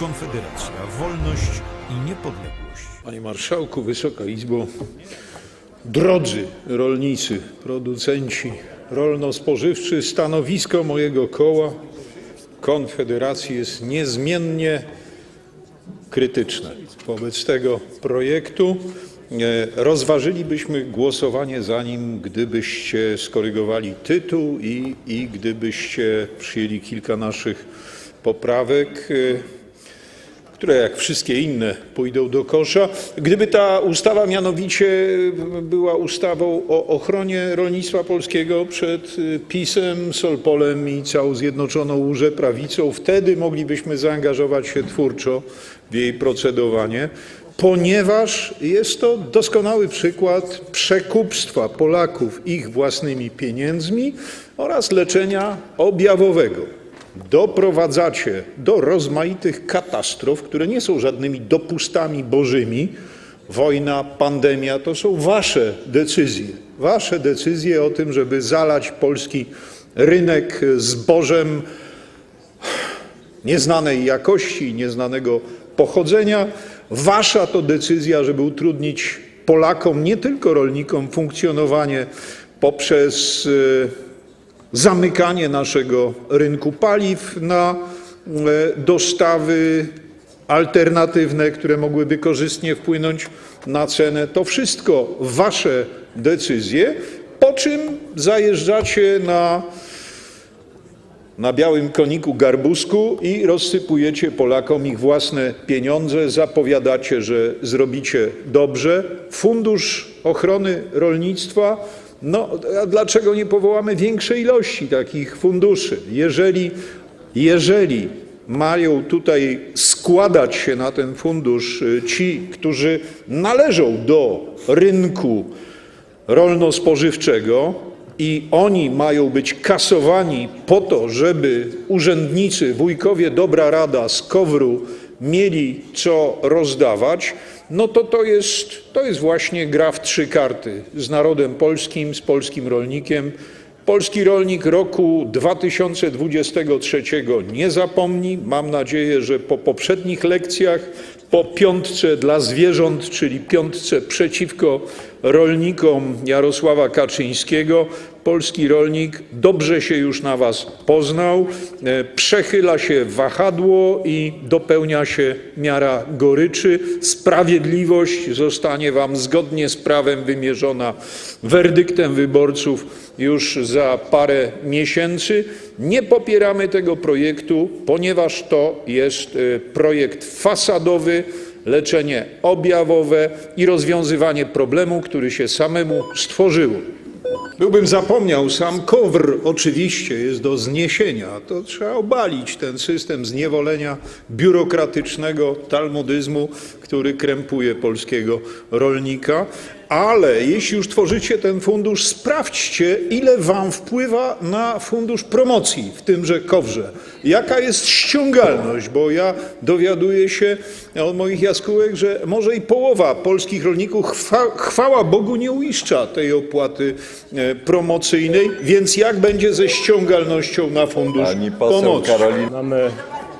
Konfederacja, wolność i niepodległość. Panie Marszałku, Wysoka Izbo, drodzy rolnicy, producenci rolno-spożywczy, stanowisko mojego koła Konfederacji jest niezmiennie krytyczne wobec tego projektu. E, Rozważylibyśmy głosowanie za nim, gdybyście skorygowali tytuł i, i gdybyście przyjęli kilka naszych poprawek. Które jak wszystkie inne pójdą do kosza. Gdyby ta ustawa mianowicie była ustawą o ochronie rolnictwa polskiego przed y, PiSem, Solpolem i całą Zjednoczoną Łóżę Prawicą, wtedy moglibyśmy zaangażować się twórczo w jej procedowanie, ponieważ jest to doskonały przykład przekupstwa Polaków ich własnymi pieniędzmi oraz leczenia objawowego doprowadzacie do rozmaitych katastrof, które nie są żadnymi dopustami bożymi. Wojna, pandemia to są wasze decyzje. Wasze decyzje o tym, żeby zalać polski rynek zbożem nieznanej jakości, nieznanego pochodzenia. Wasza to decyzja, żeby utrudnić Polakom, nie tylko rolnikom, funkcjonowanie poprzez e, zamykanie naszego rynku paliw na e, dostawy alternatywne, które mogłyby korzystnie wpłynąć na cenę. To wszystko wasze decyzje, po czym zajeżdżacie na białym koniku garbusku i rozsypujecie Polakom ich własne pieniądze, zapowiadacie, że zrobicie dobrze. Fundusz ochrony rolnictwa, dlaczego nie powołamy większej ilości takich funduszy? Jeżeli, jeżeli mają tutaj składać się na ten fundusz y, ci, którzy należą do rynku rolno-spożywczego i oni mają być kasowani po to, żeby urzędnicy, wujkowie, dobra rada z Kowru mieli co rozdawać, no to to jest, to jest właśnie gra w trzy karty z narodem polskim, z polskim rolnikiem. Polski rolnik roku 2023 nie zapomni. Mam nadzieję, że po poprzednich lekcjach, po piątce dla zwierząt, czyli piątce przeciwko rolnikom Jarosława Kaczyńskiego, polski rolnik dobrze się już na Was poznał, e, przechyla się wahadło i dopełnia się miara goryczy. Sprawiedliwość zostanie Wam zgodnie z prawem wymierzona werdyktem wyborców już za parę miesięcy. Nie popieramy tego projektu, ponieważ to jest e, projekt fasadowy, leczenie objawowe i rozwiązywanie problemu, który się samemu stworzyło. Byłbym zapomniał, sam KOWR oczywiście jest do zniesienia. To trzeba obalić ten system zniewolenia biurokratycznego talmudyzmu, który krępuje polskiego rolnika. Ale jeśli już tworzycie ten fundusz, sprawdźcie, ile wam wpływa na fundusz promocji w tymże kowrze. Jaka jest ściągalność, bo ja dowiaduję się od moich jaskółek, że może i połowa polskich rolników, chwa, chwała Bogu, nie uiszcza tej opłaty e, promocyjnej, więc jak będzie ze ściągalnością na fundusz Pani poseł pomocy? Karolina. Mamy,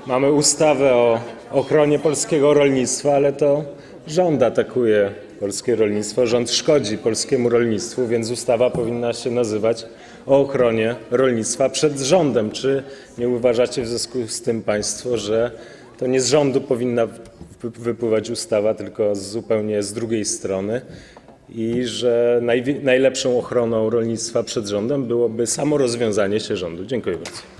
mamy ustawę o ochronie polskiego rolnictwa, ale to rząd atakuje polskie rolnictwo, rząd szkodzi polskiemu rolnictwu, więc ustawa powinna się nazywać o ochronie rolnictwa przed rządem. Czy nie uważacie w związku z tym Państwo, że to nie z rządu powinna wy- wypływać ustawa, tylko zupełnie z drugiej strony? I że najlepszą ochroną rolnictwa przed rządem byłoby samo rozwiązanie się rządu. Dziękuję bardzo.